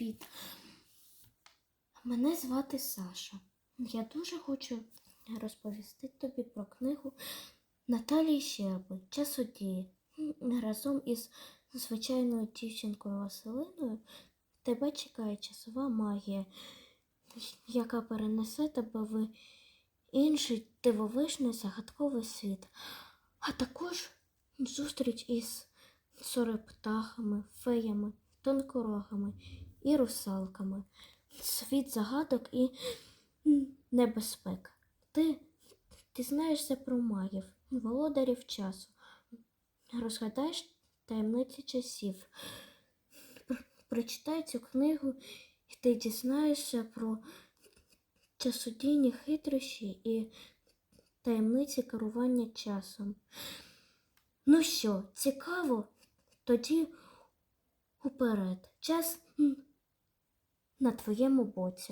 Привіт. Мене звати Саша. Я дуже хочу розповісти тобі про книгу Наталії Щерби Часодії. Разом із звичайною дівчинкою Василиною тебе чекає часова магія, яка перенесе тебе в інший дивовижний загадковий світ, а також зустріч із сороптахами, феями, тонкорогами і русалками, світ загадок і небезпек. Ти дізнаєшся про магів, володарів часу, розгадаєш таємниці часів. Прочитай цю книгу, і ти дізнаєшся про часодійні хитрощі і таємниці керування часом. Ну що, цікаво? Тоді уперед. Час на твоєму боці.